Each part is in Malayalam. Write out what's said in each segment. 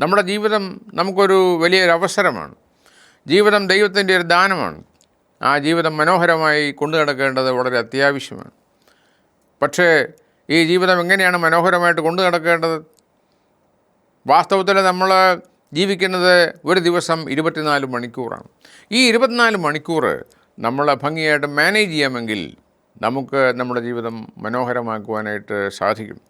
നമ്മുടെ ജീവിതം നമുക്കൊരു വലിയൊരു അവസരമാണ് ജീവിതം ദൈവത്തിന്റെ ഒരു ദാനമാണ്. ആ ജീവിതം മനോഹരമായി കൊണ്ടു നടക്കേണ്ടത് വളരെ അത്യാവശ്യമാണ്. പക്ഷേ ഈ ജീവിതം എങ്ങനെയാണ് മനോഹരമായിട്ട് കൊണ്ടു നടക്കേണ്ടത്? വാസ്തവത്തിൽ നമ്മൾ ജീവിക്കുന്നത് ഒരു ദിവസം ഇരുപത്തിനാല് മണിക്കൂറാണ്. ഈ ഇരുപത്തിനാല് മണിക്കൂർ നമ്മൾ ഭംഗിയായിട്ട് മാനേജ് ചെയ്യാമെങ്കിൽ നമുക്ക് നമ്മുടെ ജീവിതം മനോഹരമാക്കുവാനായിട്ട് സാധിക്കും.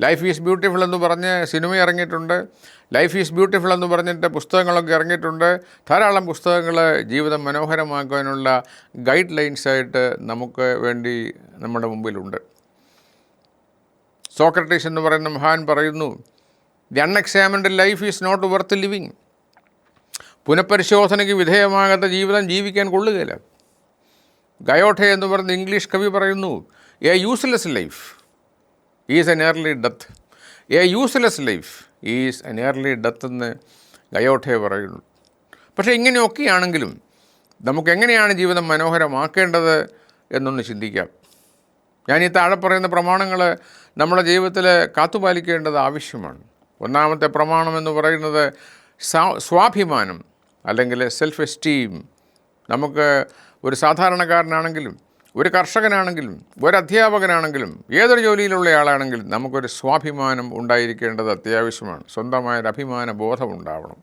ലൈഫ് ഈസ് ബ്യൂട്ടിഫുൾ എന്ന് പറഞ്ഞ് സിനിമ ഇറങ്ങിയിട്ടുണ്ട്. ലൈഫ് ഈസ് ബ്യൂട്ടിഫുൾ എന്ന് പറഞ്ഞിട്ട് പുസ്തകങ്ങളൊക്കെ ഇറങ്ങിയിട്ടുണ്ട്. ധാരാളം പുസ്തകങ്ങൾ ജീവിതം മനോഹരമാക്കാനുള്ള ഗൈഡ് ലൈൻസായിട്ട് നമുക്ക് വേണ്ടി നമ്മുടെ മുമ്പിലുണ്ട്. സോക്രട്ടീസ് എന്ന് പറയുന്ന മഹാൻ പറയുന്നു the unexamined life is not worth living പുനഃപരിശോധനയ്ക്ക് വിധേയമാകാത്ത ജീവിതം ജീവിക്കാൻ കൊള്ളുകയില്ല. ഗയോട്ടെ എന്ന് പറയുന്ന ഇംഗ്ലീഷ് കവി പറയുന്നു a useless life is an early death. A useless life is an early death എന്ന് ഗയോട്ടെ പറയുന്നു. പക്ഷേ ഇങ്ങനെയൊക്കെയാണെങ്കിലും നമുക്ക് എങ്ങനെയാണ് ജീവിതം മനോഹരമാക്കേണ്ടത് എന്നൊന്ന് ചിന്തിക്കാം. ഞാൻ ഈ താഴെ പറയുന്ന പ്രമാണങ്ങൾ നമ്മുടെ ജീവിതത്തിൽ കാത്തുപാലിക്കേണ്ടത് ആവശ്യമാണ്. ഒന്നാമത്തെ പ്രമാണം എന്ന് പറയുന്നത് സ്വാഭിമാനം അല്ലെങ്കിൽ സെൽഫ് എസ്റ്റീം നമുക്ക് ഒരു സാധാരണക്കാരനാണെങ്കിലും ഒരു കർഷകനാണെങ്കിലും ഒരു അധ്യാപകനാണെങ്കിലും ഏതൊരു ജോലിയിലുള്ള ആളാണെങ്കിലും നമുക്കൊരു സ്വാഭിമാനം ഉണ്ടായിരിക്കേണ്ടത് അത്യാവശ്യമാണ്. സ്വന്തമായൊരു അഭിമാന ബോധം ഉണ്ടാവണം.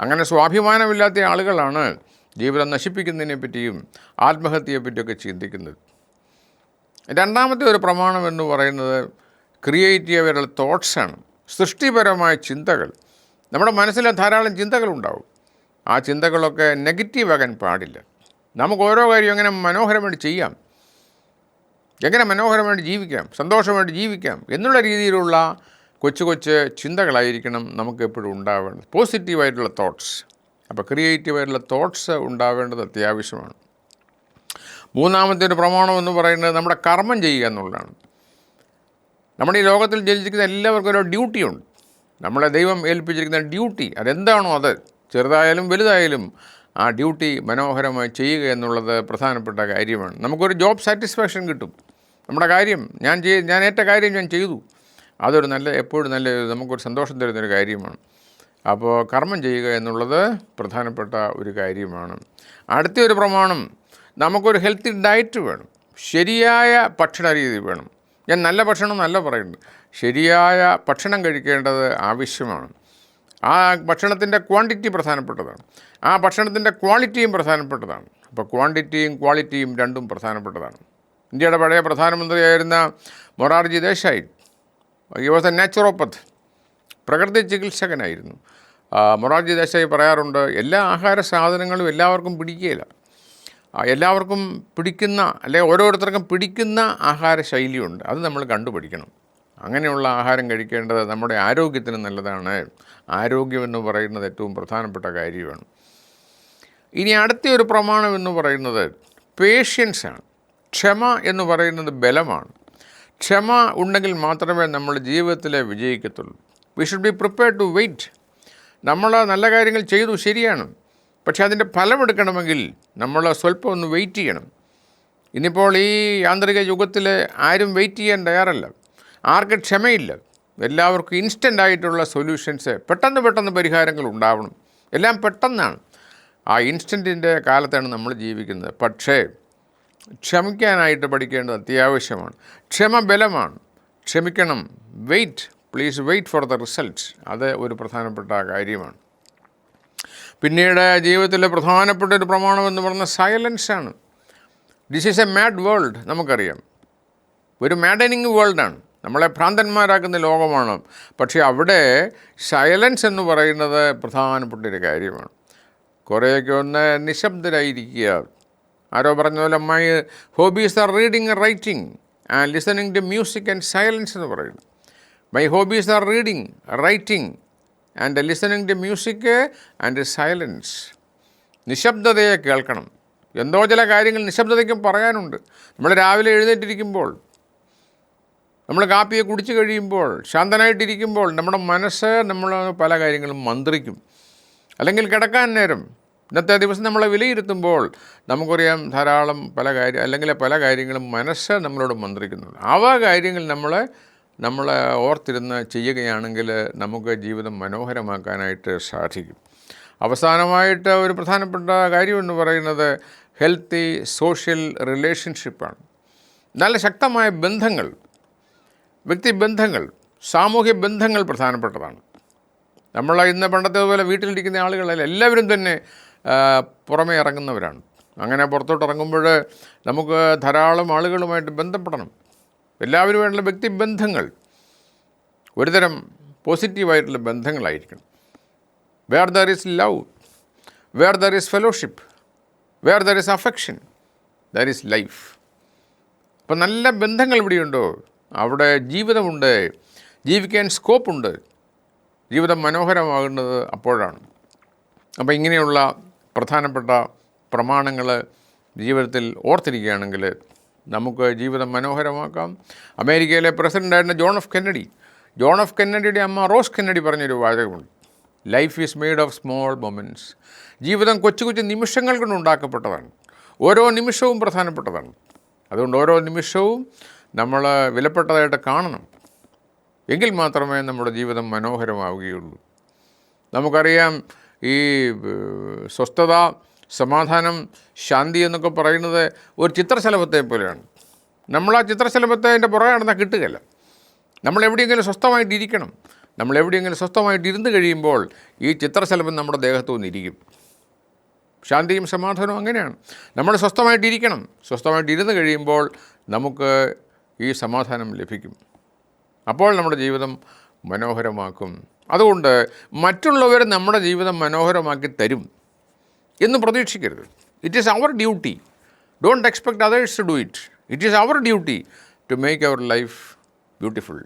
അങ്ങനെ സ്വാഭിമാനമില്ലാത്ത ആളുകളാണ് ജീവിതം നശിപ്പിക്കുന്നതിനെ പറ്റിയും ആത്മഹത്യയെപ്പറ്റിയൊക്കെ ചിന്തിക്കുന്നത്. രണ്ടാമത്തെ ഒരു പ്രമാണം എന്ന് പറയുന്നത് ക്രിയേറ്റീവരുടെ തോട്ട്സാണ്. സൃഷ്ടിപരമായ ചിന്തകൾ. നമ്മുടെ മനസ്സിൽ ധാരാളം ചിന്തകളുണ്ടാവും. ആ ചിന്തകളൊക്കെ നെഗറ്റീവ് ആകാൻ പാടില്ല. നമുക്ക് ഓരോ കാര്യം അങ്ങനെ മനോഹരമായിട്ട് ചെയ്യാം. എങ്ങനെ മനോഹരമായിട്ട് ജീവിക്കാം സന്തോഷമായിട്ട് ജീവിക്കാം എന്നുള്ള രീതിയിലുള്ള കൊച്ചു കൊച്ചു ചിന്തകളായിരിക്കണം നമുക്ക് എപ്പോഴും ഉണ്ടാവേണ്ടത്. പോസിറ്റീവായിട്ടുള്ള തോട്ട്സ് അപ്പോൾ ക്രിയേറ്റീവായിട്ടുള്ള തോട്ട്സ് ഉണ്ടാവേണ്ടത് അത്യാവശ്യമാണ്. മൂന്നാമത്തെ ഒരു പ്രമാണം എന്ന് പറയുന്നത് നമ്മുടെ കർമ്മം ചെയ്യുക എന്നുള്ളതാണ്. നമ്മുടെ ഈ ലോകത്തിൽ ജനിച്ചിരിക്കുന്ന എല്ലാവർക്കും ഒരു ഡ്യൂട്ടിയുണ്ട്. നമ്മളെ ദൈവം ഏൽപ്പിച്ചിരിക്കുന്ന ഡ്യൂട്ടി അതെന്താണോ അത്? ചെറുതായാലും വലുതായാലും ആ ഡ്യൂട്ടി മനോഹരമായി ചെയ്യുക എന്നുള്ളത് പ്രധാനപ്പെട്ട കാര്യമാണ്. നമുക്കൊരു ജോബ് സാറ്റിസ്ഫാക്ഷൻ കിട്ടും. നമ്മുടെ കാര്യം ഞാൻ ചെയ് ഞാൻ ഏറ്റ കാര്യം ഞാൻ ചെയ്തു. അതൊരു നല്ല എപ്പോഴും നല്ല നമുക്കൊരു സന്തോഷം തരുന്നൊരു കാര്യമാണ്. അപ്പോൾ കർമ്മം ചെയ്യുക എന്നുള്ളത് പ്രധാനപ്പെട്ട ഒരു കാര്യമാണ്. അടുത്ത ഒരു പ്രമാണം നമുക്കൊരു ഹെൽത്തി ഡയറ്റ് വേണം. ശരിയായ ഭക്ഷണ രീതി വേണം. ഞാൻ നല്ല ഭക്ഷണം നല്ല പറയുന്നു. ശരിയായ ഭക്ഷണം കഴിക്കേണ്ടത് ആവശ്യമാണ്. ആ ഭക്ഷണത്തിന്റെ ക്വാണ്ടിറ്റി പ്രധാനപ്പെട്ടതാണ്. ആ ഭക്ഷണത്തിന്റെ ക്വാളിറ്റിയും പ്രധാനപ്പെട്ടതാണ്. അപ്പോൾ ക്വാണ്ടിറ്റിയും ക്വാളിറ്റിയും രണ്ടും പ്രധാനപ്പെട്ടതാണ്. ഇന്ത്യയുടെ പഴയ പ്രധാനമന്ത്രിയായിരുന്ന മൊറാർജി ദേശായി ഈ വാസ് എ നാച്ചുറോപ്പത്ത് പ്രകൃതി ചികിത്സകനായിരുന്നു. മൊറാർജി ദേശായി പറയാറുണ്ട് എല്ലാ ആഹാര സാധനങ്ങളും എല്ലാവർക്കും പിടിക്കുകയില്ല. എല്ലാവർക്കും പിടിക്കുന്ന അല്ലെ ഓരോരുത്തർക്കും പിടിക്കുന്ന ആഹാര ശൈലിയുണ്ട് അത് നമ്മൾ കണ്ടുപിടിക്കണം അങ്ങനെയുള്ള ആഹാരം കഴിക്കേണ്ടത് നമ്മുടെ ആരോഗ്യത്തിന് നല്ലതാണ്. ആരോഗ്യമെന്ന് പറയുന്നത് ഏറ്റവും പ്രധാനപ്പെട്ട കാര്യമാണ്. ഇനി അടുത്ത ഒരു പ്രമാണം എന്ന് പറയുന്നത് പേഷ്യൻസാണ് ക്ഷമ എന്ന് പറയുന്നത് ബലമാണ്. ക്ഷമ ഉണ്ടെങ്കിൽ മാത്രമേ നമ്മൾ ജീവിതത്തിൽ വിജയിക്കത്തുള്ളൂ. We should be prepare to wait നമ്മൾ നല്ല കാര്യങ്ങൾ ചെയ്തു ശരിയാണ്. പക്ഷേ അതിന്റെ ഫലമെടുക്കണമെങ്കിൽ നമ്മൾ സ്വല്പം ഒന്ന് വെയിറ്റ് ചെയ്യണം. ഇന്നിപ്പോൾ ഈ യാന്ത്രിക യുഗത്തിൽ ആരും വെയിറ്റ് ചെയ്യാൻ തയ്യാറല്ല. ആർക്കും ക്ഷമയില്ല. എല്ലാവർക്കും ഇൻസ്റ്റന്റ് ആയിട്ടുള്ള സൊല്യൂഷൻസ് പെട്ടെന്ന് പെട്ടെന്ന് പരിഹാരങ്ങൾ ഉണ്ടാവണം. എല്ലാം പെട്ടെന്നാണ്. ആ ഇൻസ്റ്റന്റിന്റെ കാലത്താണ് നമ്മൾ ജീവിക്കുന്നത്. പക്ഷേ ക്ഷമിക്കാനായിട്ട് പഠിക്കേണ്ടത് അത്യാവശ്യമാണ്. ക്ഷമ ബലമാണ് ക്ഷമിക്കണം. Wait please wait for the result അത് ഒരു പ്രധാനപ്പെട്ട കാര്യമാണ്. പിന്നീട് ജീവിതത്തിലെ പ്രധാനപ്പെട്ട ഒരു പ്രമാണം എന്ന് പറഞ്ഞ സൈലൻസാണ് this is a mad world നമുക്കറിയാം. ഒരു മാഡനിങ് വേൾഡാണ് നമ്മളെ ഭ്രാന്തന്മാരാക്കുന്ന ലോകമാണ്. പക്ഷേ അവിടെ സൈലൻസ് എന്ന് പറയുന്നത് പ്രധാനപ്പെട്ട ഒരു കാര്യമാണ്. കുറേയൊക്കെ ഒന്ന് നിശബ്ദരായിരിക്കുക. ആരോ പറഞ്ഞ പോലെ my hobbies are reading and writing and listening to music and silence എന്ന് പറയുന്നു. My hobbies are reading writing and listening to music and silence നിശബ്ദതയെ കേൾക്കണം. എന്തോ ചില കാര്യങ്ങൾ നിശബ്ദതയ്ക്കും പറയാനുണ്ട്. നമ്മൾ രാവിലെ എഴുന്നേറ്റിരിക്കുമ്പോൾ നമ്മൾ കാപ്പിയെ കുടിച്ചു കഴിയുമ്പോൾ ശാന്തനായിട്ടിരിക്കുമ്പോൾ നമ്മുടെ മനസ്സ് നമ്മൾ പല കാര്യങ്ങളും മന്ത്രിക്കും. അല്ലെങ്കിൽ കിടക്കാൻ നേരം ഇന്നത്തെ ദിവസം നമ്മളെ വിലയിരുത്തുമ്പോൾ നമുക്കറിയാം ധാരാളം പല കാര്യം അല്ലെങ്കിൽ പല കാര്യങ്ങളും മനസ്സ് നമ്മളോട് മന്ത്രിക്കുന്നുണ്ട്. അവ കാര്യങ്ങൾ നമ്മളെ നമ്മൾ ഓർത്തിരുന്ന് ചെയ്യുകയാണെങ്കിൽ നമുക്ക് ജീവിതം മനോഹരമാക്കാനായിട്ട് സാധിക്കും. അവസാനമായിട്ട് ഒരു പ്രധാനപ്പെട്ട കാര്യമെന്ന് പറയുന്നത് ഹെൽത്തി സോഷ്യൽ റിലേഷൻഷിപ്പാണ്. നല്ല ശക്തമായ ബന്ധങ്ങൾ വ്യക്തിബന്ധങ്ങൾ സാമൂഹ്യ ബന്ധങ്ങൾ പ്രധാനപ്പെട്ടതാണ്. നമ്മൾ ഇന്ന് പണ്ടത്തെ പോലെ വീട്ടിലിരിക്കുന്ന ആളുകളല്ല എല്ലാവരും തന്നെ ആ, പുറമേ ഇറങ്ങുന്നവരാണ്. അങ്ങനെ പുറത്തോട്ട് ഇറങ്ങുമ്പോൾ നമുക്ക് ധാരാളം ആളുകളുമായിട്ട് ബന്ധപ്പെടണം. എല്ലാവരുമായിട്ടുള്ള വ്യക്തിബന്ധങ്ങൾ ഒരുതരം പോസിറ്റീവായിട്ടുള്ള ബന്ധങ്ങളായിരിക്കണം. Where there is love where there is fellowship where there is affection there is life അപ്പം നല്ല ബന്ധങ്ങൾ ഇവിടെയുണ്ടോ? അവിടെ ജീവിതമുണ്ട് ജീവിക്കാൻ സ്കോപ്പുണ്ട് ജീവിതം മനോഹരമാകുന്നത് അപ്പോഴാണ്. അപ്പോൾ ഇങ്ങനെയുള്ള പ്രധാനപ്പെട്ട പ്രമാണങ്ങൾ ജീവിതത്തിൽ ഓർത്തിരിക്കുകയാണെങ്കിൽ നമുക്ക് ജീവിതം മനോഹരമാക്കാം. അമേരിക്കയിലെ പ്രസിഡന്റായിരുന്ന John F Kennedy. John F കെന്നഡിയുടെ അമ്മ റോസ് കെന്നഡി പറഞ്ഞൊരു വാചകമുണ്ട്. Life is made of small moments ജീവിതം കൊച്ചു കൊച്ചു നിമിഷങ്ങൾ കൊണ്ട് ഉണ്ടാക്കപ്പെട്ടതാണ്. ഓരോ നിമിഷവും പ്രധാനപ്പെട്ടതാണ്. അതുകൊണ്ട് ഓരോ നിമിഷവും നമ്മൾ വിലപ്പെട്ടതായിട്ട് കാണണം. എങ്കിൽ മാത്രമേ നമ്മുടെ ജീവിതം മനോഹരമാവുകയുള്ളൂ. നമുക്കറിയാം ഈ സ്വസ്ഥത സമാധാനം ശാന്തി എന്നൊക്കെ പറയുന്നത് ഒരു ചിത്രശലഭത്തെ പോലെയാണ്. നമ്മൾ ആ ചിത്രശലഭത്തെ അതിന്റെ പുറകെ നടന്നാൽ കിട്ടുകയില്ല. നമ്മൾ എവിടെയെങ്കിലും സ്വസ്ഥമായിട്ടിരിക്കണം. നമ്മൾ എവിടെയെങ്കിലും സ്വസ്ഥമായിട്ട് ഇരുന്ന് കഴിയുമ്പോൾ ഈ ചിത്രശലഭം നമ്മുടെ ദേഹത്തു നിന്നിരിക്കും ശാന്തിയും സമാധാനവും അങ്ങനെയാണ്. നമ്മൾ സ്വസ്ഥമായിട്ടിരിക്കണം. സ്വസ്ഥമായിട്ട് ഇരുന്ന് കഴിയുമ്പോൾ നമുക്ക് ഈ സമാധാനം ലഭിക്കും. അപ്പോൾ നമ്മുടെ ജീവിതം മനോഹരമാക്കും. അതുകൊണ്ട് മറ്റുള്ളവർ നമ്മുടെ ജീവിതം മനോഹരമാക്കി തരും എന്ന് പ്രതീക്ഷിക്കരുത്. It is our duty don't expect others to do it it is our duty to make our life beautiful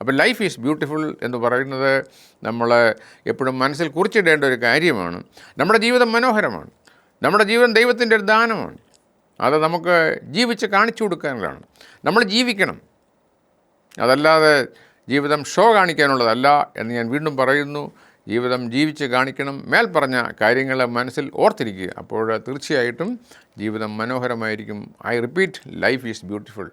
അപ്പോൾ ലൈഫ് ഈസ് ബ്യൂട്ടിഫുൾ എന്ന് പറയുന്നത് നമ്മൾ എപ്പോഴും മനസ്സിൽ കുറിച്ചിടേണ്ട ഒരു കാര്യമാണ്. നമ്മുടെ ജീവിതം മനോഹരമാണ്. നമ്മുടെ ജീവിതം ദൈവത്തിന്റെ ഒരു ദാനമാണ്. അത് നമുക്ക് ജീവിച്ച് കാണിച്ചു കൊടുക്കാനുള്ളതാണ്. നമ്മൾ ജീവിക്കണം. അതല്ലാതെ ജീവിതം ഷോ കാണിക്കാനുള്ളതല്ല എന്ന് ഞാൻ വീണ്ടും പറയുന്നു. ജീവിതം ജീവിച്ച് കാണിക്കണം. മേൽ പറഞ്ഞ കാര്യങ്ങൾ മനസ്സിൽ ഓർത്തിരിക്കുക. അപ്പോൾ തീർച്ചയായിട്ടും ജീവിതം മനോഹരമായിരിക്കും. I repeat life is beautiful